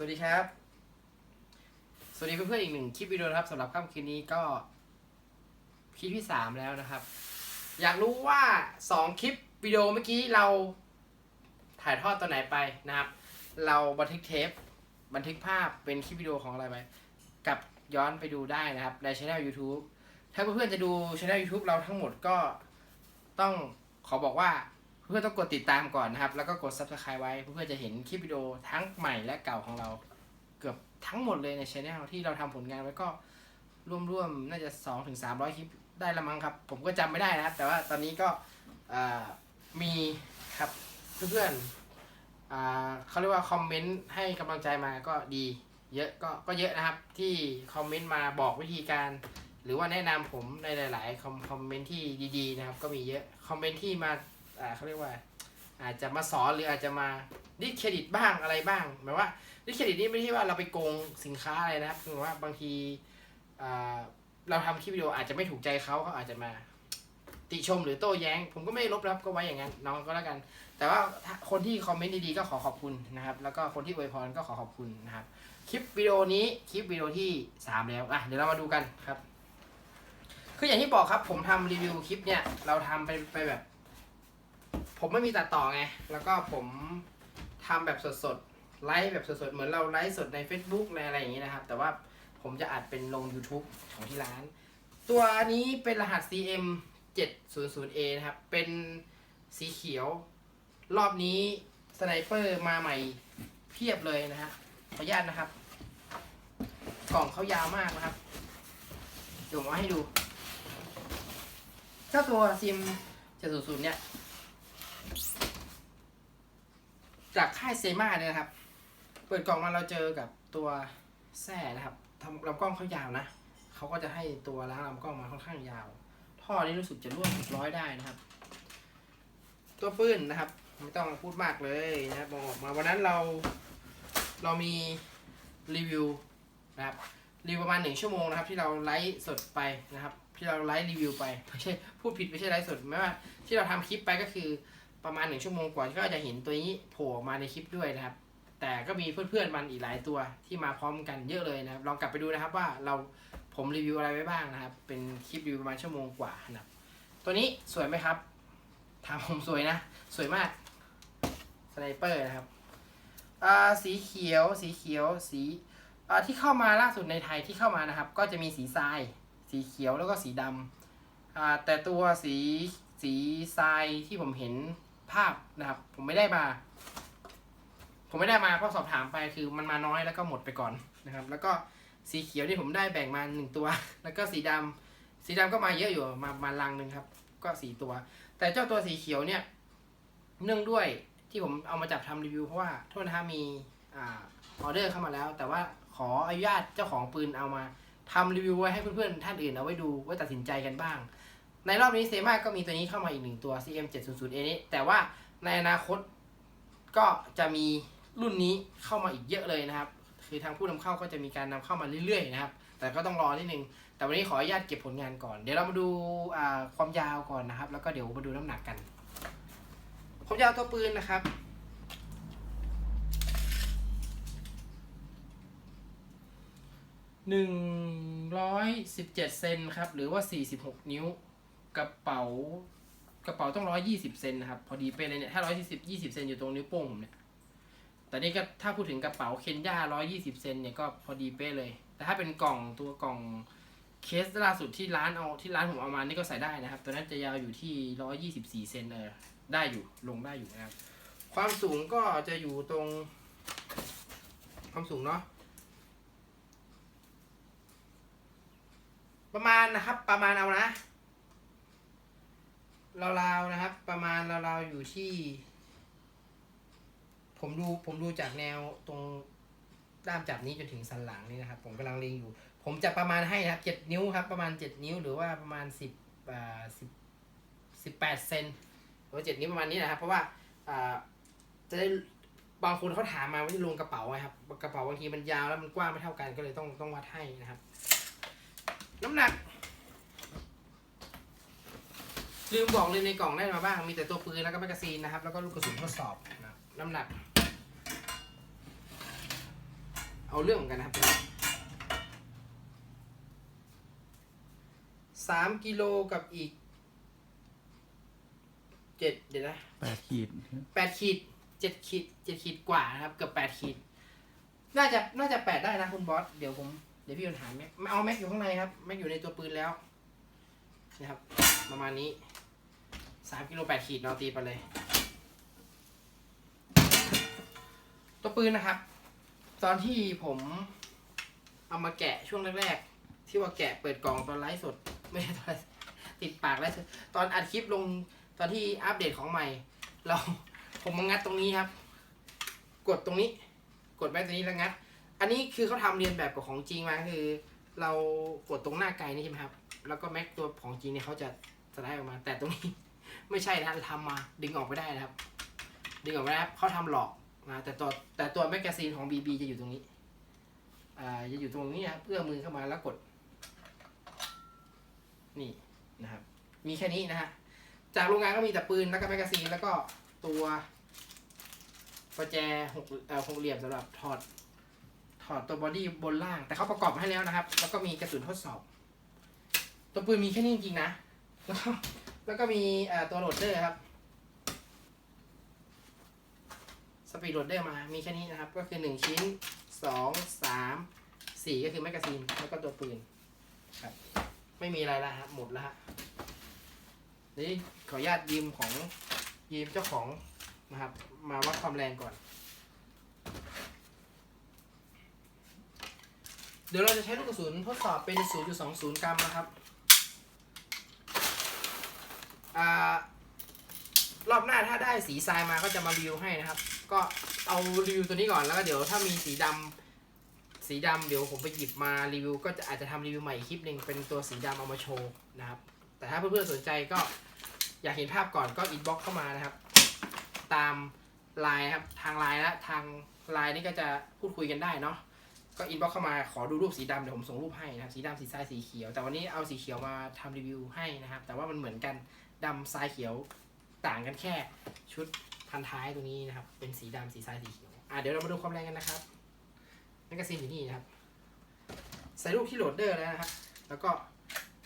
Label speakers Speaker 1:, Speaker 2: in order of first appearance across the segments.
Speaker 1: สวัสดีครับ สวัสดีเพื่อนๆอีกหนึ่งคลิปวิดีโอนะครับสำหรับค่ำคืนนี้ก็คลิปที่สามแล้วนะครับ อยากรู้ว่าสองคลิปวิดีโอเมื่อกี้เราถ่ายทอดตัวไหนไปนะครับ เราบันทึกเทป บันทึกภาพเป็นคลิปวิดีโอของอะไรไปกลับย้อนไปดูได้นะครับ ในช่ anel YouTube ถ้าเพื่อนๆจะดูช่ anel YouTube เราทั้งหมดก็ต้องขอบอกว่า เพื่อนต้องกดติดตามก่อนนะครับ แล้วก็กด subscribe ไว้ เพื่อจะเห็นคลิปวิดีโอทั้งใหม่และเก่าของเรา เกือบทั้งหมดเลยในช anel ที่เราทำผลงานไว้ก็ร่วมๆน่าจะ2ถึง300คลิปได้ละมั้งครับ ผมก็จำไม่ได้นะครับ แต่ว่าตอนนี้ก็มีครับเพื่อนๆเขาเรียกว่าคอมเมนต์ให้กำลังใจมาก็ดีเยอะก็ก็เยอะนะครับที่คอมเมนต์มาบอกวิธีการ หรือว่าแนะนำผมในหลายๆคอมคอมเมนต์ที่ดีๆนะครับ ก็มีเยอะคอมเมนต์ที่มา อ่าเขาเรียกว่า อาจจะมาสอนหรืออาจจะมาดิเครดิตบ้างอะไรบ้างหมายว่าดิเครดิตนี่ไม่ใช่ว่าเราไปโกงสินค้าอะไรนะครับคือว่าบางทีอ่าเราทำคลิปวิดีโออาจจะไม่ถูกใจเขาเขาอาจจะมา ติชมหรือโต้แย้ง ผมก็ไม่ลบรับก็ไว้อย่างนั้นน้องก็แล้วกัน แต่ว่าคนที่คอมเมนต์ดีๆก็ขอขอบคุณนะครับ แล้วก็คนที่อวยพรก็ขอขอบคุณนะครับ คลิปวิดีโอนี้คลิปวิดีโอที่สามแล้วอะเดี๋ยวเรามาดูกันครับ คืออย่างที่บอกครับผมทำรีวิวคลิปเนี่ยเราทำไปไปแบบ ผมไม่มีตัดต่อไง แล้วก็ผมทำแบบสดๆ ไลฟ์แบบสดๆ เหมือนเราไลฟ์สดใน Facebook ในอะไรอย่างนี้นะครับ แต่ว่าผมจะอัดเป็นลง YouTube ของที่ร้าน ตัวนี้เป็นรหัส CM 700A นะครับ เป็นสีเขียว รอบนี้สไนเปอร์มาใหม่เพียบเลยนะฮะ ขออนุญาตนะครับ กล่องเขายาวมากนะครับ เดี๋ยวมาให้ดู เจ้าตัวซิม700เนี่ย จากค่ายเซมาเนี่ยนะครับ เปิดกล่องมาเราเจอกับตัวแส้นะครับทำลำกล้องเขายาวนะเขาก็จะให้ตัวล้างลำกล้องมาค่อนข้างยาว ท่อนี้รู้สึกจะร่วมร้อยได้นะครับ ตัวปืนนะครับ ไม่ต้องพูดมากเลยนะครับมองออกมาวันนั้นเราเรามีรีวิวนะครับรีวิวประมาณหนึ่งชั่วโมงนะครับ ที่เราไลฟ์สดไปนะครับ ที่เราไลฟ์รีวิวไปไม่ใช่พูดผิดไม่ใช่ไลฟ์สดไม่ว่าที่เราทำคลิปไปก็คือ ประมาณหนึ่งชั่วโมงกว่าก็จะเห็นตัวนี้โผล่มาในคลิปด้วยนะครับ แต่ก็มีเพื่อนๆมันอีกหลายตัวที่มาพร้อมกันเยอะเลยนะครับ ลองกลับไปดูนะครับว่าเราผมรีวิวอะไรไว้บ้างนะครับ เป็นคลิปรีวิวประมาณชั่วโมงกว่านะครับ ตัวนี้สวยไหมครับถามผมสวยนะ สวยมากสไนเปอร์นะครับอ่าสีเขียว สีเขียว สีอ่าที่เข้ามาล่าสุดในไทยที่เข้ามานะครับ ก็จะมีสีทราย สีเขียวแล้วก็สีดำอ่าแต่ตัวสีสีทรายที่ผมเห็น ภาพนะครับ ผมไม่ได้มา ผมไม่ได้มาเพราะสอบถามไปคือมันมาน้อยแล้วก็หมดไปก่อนนะครับ แล้วก็สีเขียวที่ผมได้แบ่งมาหนึ่งตัว แล้วก็สีดำสีดำก็มาเยอะอยู่มามาลังหนึ่งครับ ก็สี่ตัว แต่เจ้าตัวสีเขียวเนี่ย เนื่องด้วยที่ผมเอามาจับทำรีวิวเพราะว่าโทษนะครับมีอ่าออเดอร์เข้ามาแล้ว แต่ว่าขออนุญาตเจ้าของปืนเอามาทำรีวิวไว้ให้เพื่อนๆท่านอื่นเอาไว้ดูไว้ตัดสินใจกันบ้าง ในรอบนี้เซมาก็มีตัวนี้เข้ามาอีกหนึ่งตัว CM 700A นี้ แต่ว่าในอนาคตก็จะมีรุ่นนี้เข้ามาอีกเยอะเลยนะครับ คือทางผู้นำเข้าก็จะมีการนำเข้ามาเรื่อยๆนะครับ แต่ก็ต้องรอนิดนึง แต่วันนี้ขออนุญาตเก็บผลงานก่อน เดี๋ยวเรามาดูความยาวก่อนนะครับ แล้วก็เดี๋ยวมาดูน้ำหนักกัน ความยาวตัวปืนนะครับหนึ่งร้อยสิบเจ็ดเซนครับ หรือว่าสี่สิบหกนิ้ว กระเป๋ากระเป๋าต้องร้อยยี่สิบเซนนะครับพอดีเป๊ะเลยเนี่ยถ้าร้อยยี่สิบยี่สิบเซนอยู่ตรงนิ้วโป้งผมเนี่ยแต่นี่ก็ถ้าพูดถึงกระเป๋าเคนยาร้อยยี่สิบเซนเนี่ยก็พอดีเป๊ะเลย แต่ถ้าเป็นกล่องตัวกล่องเคสล่าสุดที่ร้านเอาที่ร้านผมเอามานี่ก็ใส่ได้นะครับ ตัวนั้นจะยาวอยู่ที่ร้อยยี่สิบสี่เซนเออได้อยู่ลงได้อยู่นะครับ ความสูงก็จะอยู่ตรง ความสูงเนาะประมาณนะครับ ประมาณเอานะ ราวๆนะครับ ประมาณราวๆอยู่ที่ ผมดูผมดูจากแนวตรงด้ามจับนี้จนถึงสันหลังนี่นะครับ ผมกำลังเล็งอยู่ ผมจะประมาณให้นะครับเจ็ดนิ้วครับ ประมาณเจ็ดนิ้วหรือว่าประมาณสิบอ่าสิบสิบแปดเซนหรือว่าเจ็ดนิ้วประมาณนี้นะครับ เพราะว่าอ่าจะได้บางคนเขาถามมาว่าจะลงกระเป๋าไงครับกระเป๋าบางทีมันยาวแล้วมันกว้างไม่เท่ากันก็เลยต้องต้องวัดให้นะครับ น้ำหนัก ลืมบอกเลยในกล่องได้มาบ้าง มีแต่ตัวปืนแล้วก็แมกกาซีนนะครับ แล้วก็ลูกกระสุนทดสอบนะครับน้ำหนัก เอาเรื่องเหมือนกันนะครับสามกิโลกับอีกเจ็ดเดี๋ยวนะ
Speaker 2: แปดขีด
Speaker 1: แปดขีดเจ็ดขีดเจ็ดขีดกว่านะครับ เกือบแปดขีด น่าจะน่าจะแปดได้นะคุณบอส เดี๋ยวผม เดี๋ยวพี่ปัญหาแม็กเอาแม็กอยู่ข้างในครับ แม็กอยู่ในตัวปืนแล้ว นะครับ ประมาณนี้ สามกิโลแปดขีดเราตีไปเลย ตัวปืนนะครับ ตอนที่ผมเอามาแกะช่วงแรกๆ ที่ว่าแกะเปิดกล่องตอนไลฟ์สด ไม่ใช่ตอนไลฟ์ติดปากไลฟ์สดตอนอัดคลิปลงตอนที่อัปเดตของใหม่ เราผมมางัดตรงนี้ครับ กดตรงนี้ กดแม่ตรงนี้แล้วงัด อันนี้คือเขาทำเรียนแบบกับของจริงมาคือ เรากดตรงหน้าไกลนี่ใช่ไหมครับ แล้วก็แม็กตัวของจริงเนี่ยเขาจะสไลด์ออกมา แต่ตรงนี้ ไม่ใช่นะทำมาดึงออกไม่ได้นะครับ ดึงออกไม่ได้ครับเขาทำหลอกนะแต่ตัวแต่ตัวแมกกาซีนของ BB จะอยู่ตรงนี้อ่าจะอยู่ตรงนี้นะครับเอื้อมือเข้ามาแล้วกด นี่นะครับ มีแค่นี้นะฮะจากโรงงานก็มีแต่ปืนแล้วก็แมกกาซีนแล้วก็ตัวประแจหกเอ่อหกเหลี่ยมสำหรับถอดถอดตัวบอดี้บนล่าง แต่เขาประกอบมาให้แล้วนะครับ แล้วก็มีกระสุนทดสอบ ตัวปืนมีแค่นี้จริงๆนะแล้วก็ แล้วก็มีตัวโหลดเดอร์ครับสปีดโหลดเดอร์มา มีแค่นี้นะครับ ก็คือหนึ่งชิ้นสองสามสี่ก็คือแมกกาซีน แล้วก็ตัวปืนครับไม่มีอะไรแล้วครับ หมดแล้วฮะนี่ขออนุญาตยืมของยืมเจ้าของนะครับ มาวัดความแรงก่อน เดี๋ยวเราจะใช้ลูกกระสุนทดสอบเป็น 0.20 กรัมนะครับ อ่า รอบหน้าถ้าได้สีทรายมาก็จะมารีวิวให้นะครับ ก็เอารีวิวตัวนี้ก่อนแล้วก็เดี๋ยวถ้ามีสีดำสีดำเดี๋ยวผมไปหยิบมารีวิว ก็จะอาจจะทำรีวิวใหม่อีกคลิปหนึ่งเป็นตัวสีดำเอามาโชว์นะครับ แต่ถ้าเพื่อนๆสนใจก็อยากเห็นภาพก่อนก็อินบ็อกเข้ามานะครับ ตามไลน์ครับทางไลน์และทางไลน์นี่ก็จะพูดคุยกันได้เนาะก็อินบ็อกเข้ามาขอดูรูปสีดำเดี๋ยวผมส่งรูปให้นะครับสีดำสีทรายสีเขียว แต่วันนี้เอาสีเขียวมาทำรีวิวให้นะครับ แต่ว่ามันเหมือนกันดำทรายเขียว ต่างกันแค่ชุดพันท้ายตรงนี้นะครับ เป็นสีดำสีทรายสีเขียวอะเดี๋ยวเรามาดูความแรงกันนะครับแมกกาซีนอยู่นี่นะครับ ใส่ลูกที่โหลดเดอร์แล้วนะครับ แล้วก็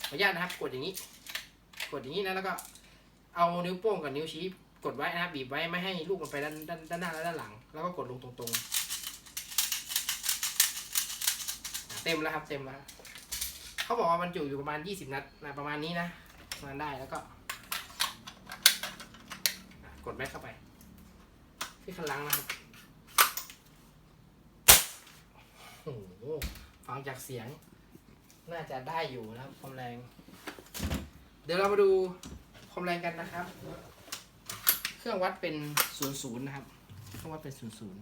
Speaker 1: ขออนุญาตนะครับ กดอย่างนี้ กดอย่างนี้นะแล้วก็เอานิ้วโป้งกับนิ้วชี้กดไว้นะครับบีบไว้ไม่ให้ลูกมันไปด้านด้านด้านหน้าและด้านหลัง แล้วก็กดลงตรงๆ เต็มแล้วครับเต็มแล้วเขาบอกว่ามันจุอยู่ประมาณ 20 นัดนะประมาณนี้นะประมาณได้แล้วก็ กดแม็กเข้าไป ที่คันลังนะครับโอ้โหฟังจากเสียง น่าจะได้อยู่นะครับความแรง เดี๋ยวเรามาดูความแรงกันนะครับ เครื่องวัดเป็นศูนย์ศูนย์นะครับ เครื่องวัดเป็นศูนย์ศูนย์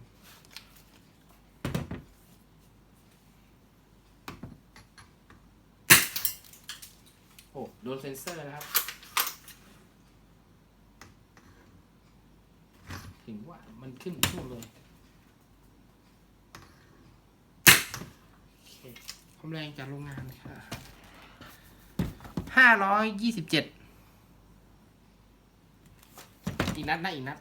Speaker 1: โอ้โดนเซนเซอร์นะครับ ถึงว่ามันขึ้นช่วงเลยโอเคความแรงจากโรงงานค่ะห้าร้อยยี่สิบเจ็ดอีกนัดนะอีกนัด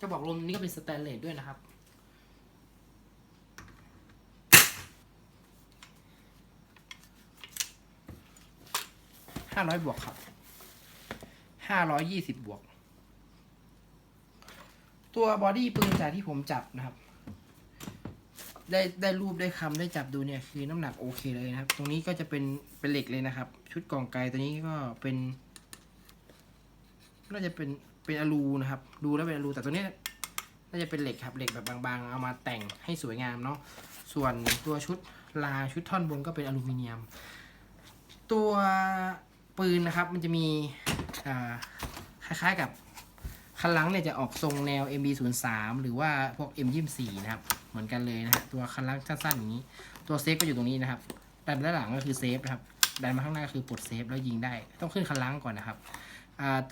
Speaker 1: กระบอกลมนี้ก็เป็นสแตนเลสด้วยนะครับ ห้าร้อยบวกครับ ห้าร้อยยี่สิบบวก ตัวบอดี้ปืนจากที่ผมจับนะครับ ได้ได้รูปได้คำได้จับดูเนี่ยคือน้ำหนักโอเคเลยนะครับ ตรงนี้ก็จะเป็นเป็นเหล็กเลยนะครับ ชุดกล่องไกลตัวนี้ก็เป็นน่าจะเป็นเป็นอลูนะครับ ดูแล้วเป็นอลูแต่ตัวนี้น่าจะเป็นเหล็กครับเหล็กแบบบางๆ เอามาแต่งให้สวยงามเนาะส่วนตัวชุดลาชุดท่อนบนก็เป็นอลูมิเนียม ตัวปืนนะครับมันจะมีคล้ายๆกับ คันหลังเนี่ยจะออกทรงแนว MB03 หรือว่าพวก M24 นะครับ เหมือนกันเลยนะฮะตัวคันหลังสั้นๆอย่างนี้ ตัวเซฟก็อยู่ตรงนี้นะครับดันไปด้านหลังก็คือเซฟนะครับ ดันมาข้างหน้าคือปลดเซฟแล้วยิงได้ ต้องขึ้นคันหลังก่อนนะครับ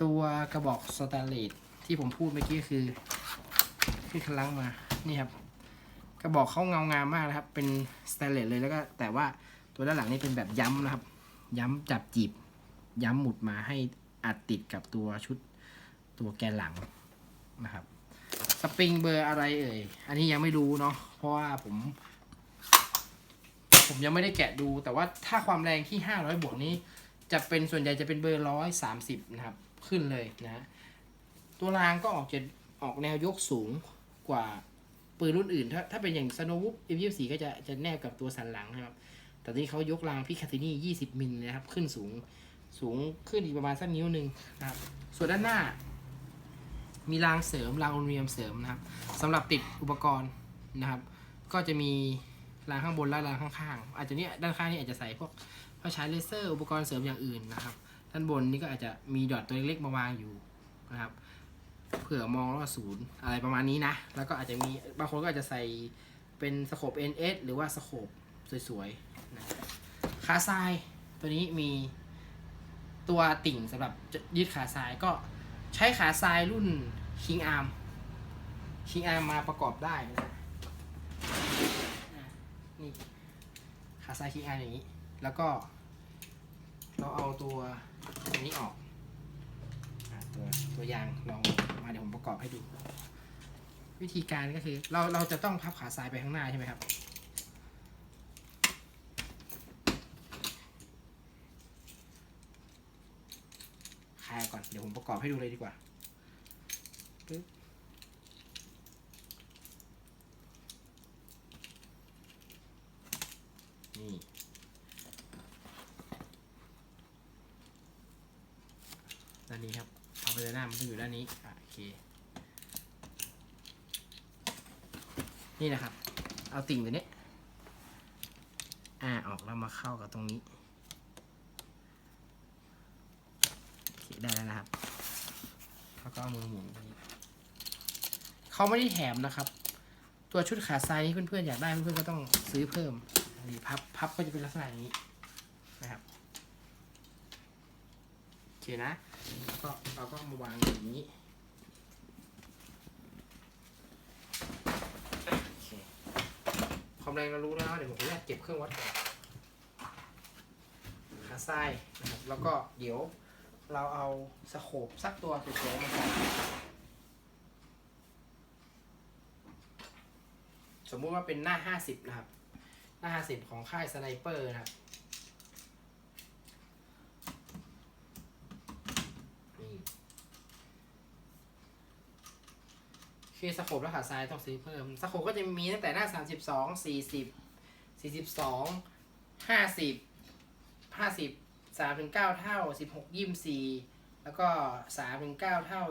Speaker 1: ตัวกระบอกสแตนเลสที่ผมพูดเมื่อกี้คือ ขึ้นคันลังมา นี่ครับ กระบอกเขาเงางามมากนะครับ เป็นสแตนเลสเลยแล้วก็แต่ว่าตัวด้านหลังนี่เป็นแบบย้ำนะครับ ย้ำจับจีบ ย้ำหมุดมาให้อัดติดกับตัวชุด ตัวแกนหลังนะครับ สปริงเบอร์อะไรเอ่ย อันนี้ยังไม่รู้เนาะ เพราะว่าผม ผมยังไม่ได้แกะดู แต่ว่าถ้าความแรงที่ 500 บวกนี้ จะเป็นส่วนใหญ่จะเป็นเบอร์ 130 นะครับ ขึ้นเลยนะ ตัวรางก็ออกจะออกแนวยกสูงกว่าปืนรุ่นอื่น ถ้าถ้าเป็นอย่างสโนว์ M24 ก็จะจะแนบกับตัวสันหลังนะครับ แต่ที่เขายกรางพิคาตินี่20มิลนะครับ ขึ้นสูง สูงขึ้นอีกประมาณสักนิ้วหนึ่งนะครับ ส่วนด้านหน้า มีรางเสริมรางอลูมิเนียมเสริมนะครับสำหรับติดอุปกรณ์นะครับ ก็จะมีรางข้างบนและรางข้างๆอาจจะเนี่ยด้านข้างนี่อาจจะใส่พวกไฟฉายเลเซอร์อุปกรณ์เสริมอย่างอื่นนะครับ ด้านบนนี่ก็อาจจะมีดอทตัวเล็กๆมาวางอยู่นะครับเผื่อมองว่าศูนย์อะไรประมาณนี้นะ แล้วก็อาจจะมีบางคนก็อาจจะใส่เป็นสโคป NS หรือว่าสโคปสวยๆนะขาทรายตัวนี้มีตัวติ่งสำหรับยึดขาทรายก็ ใช้ขาทรายรุ่น King Arm King Arm มาประกอบได้นะนี่ขาทราย King Arm อย่างนี้ แล้วก็ เราเอาตัวตัวนี้ออกตัวตัวยางลองมาเดี๋ยวผมประกอบให้ดู วิธีการก็คือเราเราจะต้องพับขาซ้ายไปข้างหน้าใช่ไหมครับ คลาย กอนเดี๋ยวผมประกอบให้ดูเลยดีกว่านี่ด้านนี้ครับเอาไปเลยหน้ามันต้องอยู่ด้านนี้อะโอเค นี่นะครับ เอาติ่งตัวนี้อ่าออกแล้วมาเข้ากับตรงนี้โอเคได้แล้วนะครับ ก็เอามือหมุนเขาไม่ได้แถมนะครับ ตัวชุดขาซ้ายนี้เพื่อนๆอยากได้เพื่อนๆก็ต้องซื้อเพิ่มนี่พับพับก็จะเป็นลักษณะนี้นะครับโอเคนะแล้วก็เราก็มาวางอย่างนี้ความแรงเรารู้แล้วเดี๋ยวผมขออนุญาตเก็บเครื่องวัดก่อนขาทรายนะครับแล้วก็เดี๋ยว เราเอาสโคปสักตัวสวยๆมาใส่สมมุติว่าเป็นหน้า50นะครับ หน้า50ของค่ายสไนเปอร์นะครับนี่คือสโคปและขาซ้ายต้องซื้อเพิ่มสโคปก็จะมีตั้งแต่หน้า 32 40 42 50 50 3ถึง9เท่า16 24แล้วก็3ถึง9เท่า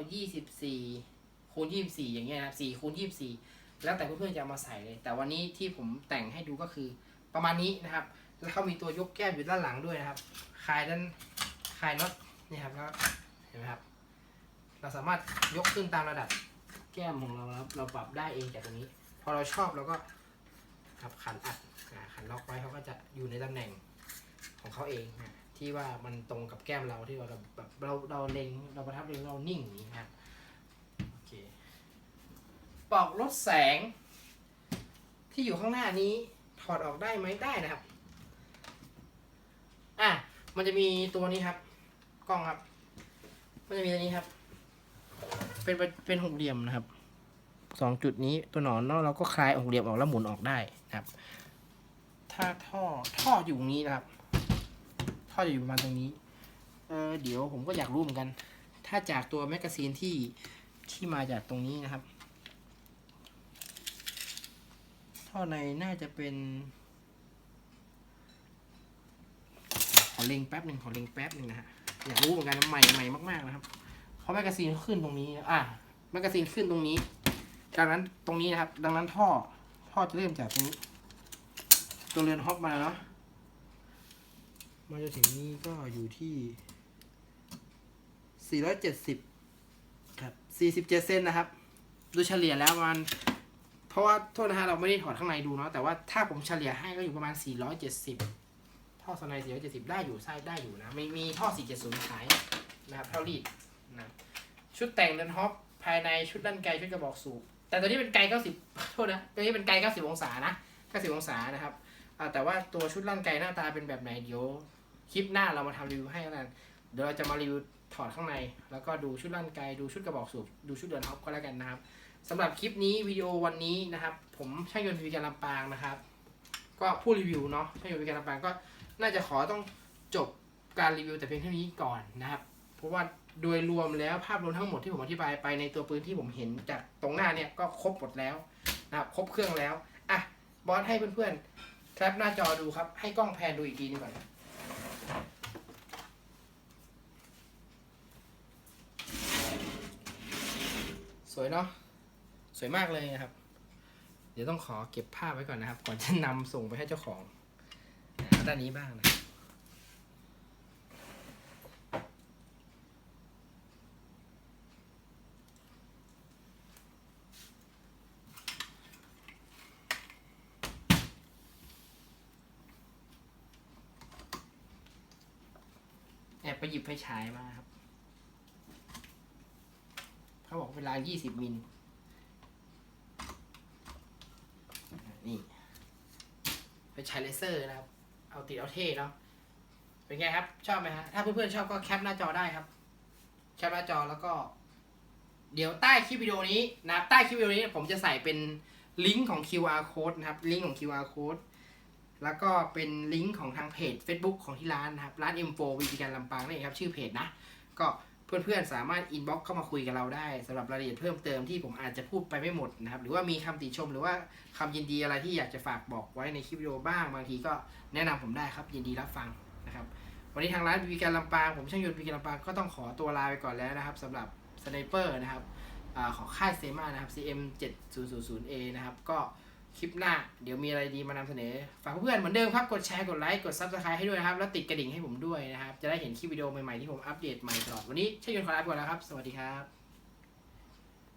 Speaker 1: 24คูณ24อย่างเงี้ยนะครับ4คูณ24แล้วแต่เพื่อนๆจะเอามาใส่เลย แต่วันนี้ที่ผมแต่งให้ดูก็คือประมาณนี้นะครับ แล้วเขามีตัวยกแก้มอยู่ด้านหลังด้วยนะครับคลายด้านคลายน็อตนี่ครับแล้วเห็นไหมครับ เราสามารถยกขึ้นตามระดับแก้มของเราแล้วเราปรับได้เองจากตรงนี้ พอเราชอบเราก็ครับขันอัดขันล็อกไว้เขาก็จะอยู่ในตำแหน่งของเขาเองนะ ที่ว่ามันตรงกับแก้มเราที่ว่าเราแบบเราเราเล็งเราประทับเล็งเรานิ่งอย่างนี้ครับโอเคปลอกลดแสง ที่อยู่ข้างหน้านี้ถอดออกได้ไหมได้นะครับอะมันจะมีตัวนี้ครับ กล้องครับ มันจะมีตัวนี้ครับ เป็นเป็นหกเหลี่ยมนะครับสองจุดนี้ตัวหนอนเนาะเราก็คลายหกเหลี่ยมออกแล้วหมุนออกได้นะครับ ถ้าท่อท่ออยู่ตรงนี้นะครับ ท่อจะอยู่ประมาณตรงนี้ เออเดี๋ยวผมก็อยากรู้เหมือนกัน ถ้าจากตัวแมกกาซีนที่ที่มาจากตรงนี้นะครับ ท่อในน่าจะเป็น ขอเล็งแป๊บหนึ่งขอเล็งแป๊บหนึ่งนะฮะ อยากรู้เหมือนกันใหม่ใหม่มากๆนะครับ เพราะแมกกาซีนขึ้นตรงนี้อะแมกกาซีนขึ้นตรงนี้ ดังนั้นตรงนี้นะครับ ดังนั้นท่อท่อจะเริ่มจากตรงนี้ ตัวเรือนฮอปมาแล้วเนาะ มาจนถึงนี้ก็อยู่ที่ 470 ครับ 47 เซนนะครับ ดูเฉลี่ยแล้วมัน เพราะว่าโทษนะฮะเราไม่ได้ถอดข้างในดูเนาะ แต่ว่าถ้าผมเฉลี่ยให้ก็อยู่ประมาณ 470 ท่อสไน470 ได้อยู่ไส้ได้อยู่นะมีมีท่อ 470 ขายนะครับเท่ารีดนะชุดแต่งเดินฮอปภายในชุดด้านไกลชุดกระบอกสูบ แต่ตัวนี้เป็นไกล90 โทษนะ ตัวนี้เป็นไกล90 องศานะ90 องศานะครับแต่ว่าตัวชุดลั่นไกลหน้าตาเป็นแบบไหนเดี๋ยว คลิปหน้าเรามาทำรีวิวให้แล้วกันเดี๋ยวเราจะมารีวิวถอดข้างใน แล้วก็ดูชุดลั่นไกลดูชุดกระบอกสูบดูชุดเดินฮอปก็แล้วกันนะครับสำหรับคลิปนี้วิดีโอวันนี้นะครับ ผมช่างยนต์วีการลำปางนะครับ ก็ผู้รีวิวเนาะช่างยนต์วีการลำปางก็น่าจะขอต้องจบการรีวิวแต่เพียงเท่านี้ก่อนนะครับ เพราะว่าโดยรวมแล้วภาพรวมทั้งหมดที่ผมอธิบายไปในตัวปืนที่ผมเห็นจากตรงหน้าเนี่ยก็ครบหมดแล้วนะครับครบเครื่องแล้วอะบอสให้เพื่อนๆแคปหน้าจอดูครับให้กล้องแพนดูอีกทีนึงก่อน สวยเนาะสวยมากเลยนะครับ เดี๋ยวต้องขอเก็บภาพไว้ก่อนนะครับ ก่อนจะนำส่งไปให้เจ้าของด้านนี้บ้างนะแอบไปหยิบไฟฉายมาครับ เขาบอกเวลา 20 มิล นี่ไปใช้เลเซอร์นะครับ เอาติดเอาเท่เนาะ เป็นไงครับ ชอบไหมฮะ ถ้าเพื่อนๆชอบก็แคปหน้าจอได้ครับ แคปหน้าจอแล้วก็ เดี๋ยวใต้คลิปวิดีโอนี้นะใต้คลิปวิดีโอนี้ผมจะใส่เป็นลิงก์ของ QR code นะครับ ลิงก์ของ QR code แล้วก็เป็นลิงก์ของทางเพจ Facebook ของที่ร้านนะครับ ร้าน M4 วิธีการลำปางนั่ครับ ชื่อเพจนะ ก็ เพื่อนๆ สามารถอินบ็อกเข้ามาคุยกับเราได้สำหรับรายละเอียดเพิ่มเติมที่ผมอาจจะพูดไปไม่หมดนะครับ หรือว่ามีคำติชมหรือว่าคำยินดีอะไรที่อยากจะฝากบอกไว้ในคลิปวิดีโอบ้าง บางทีก็แนะนำผมได้ครับยินดีรับฟังนะครับ วันนี้ทางร้านบีบีการลำปางผมช่างยนต์บีบีการลำปางก็ต้องขอตัวลาไปก่อนแล้วนะครับสำหรับสไนเปอร์นะครับอของค่ายเซมานะครับ CM 7000A นะครับก็ คลิปหน้า เดี๋ยวมีอะไรดีมานำเสนอ ฝากเพื่อนเหมือนเดิมครับ กดแชร์ กดไลค์ กดซับสไครต์ให้ด้วยนะครับ แล้วติดกระดิ่งให้ผมด้วยนะครับ จะได้เห็นคลิปวิดีโอใหม่ๆที่ผมอัปเดตใหม่ตลอด วันนี้ช่างยนขอลาไปก่อนแล้วครับ สวัสดีครับ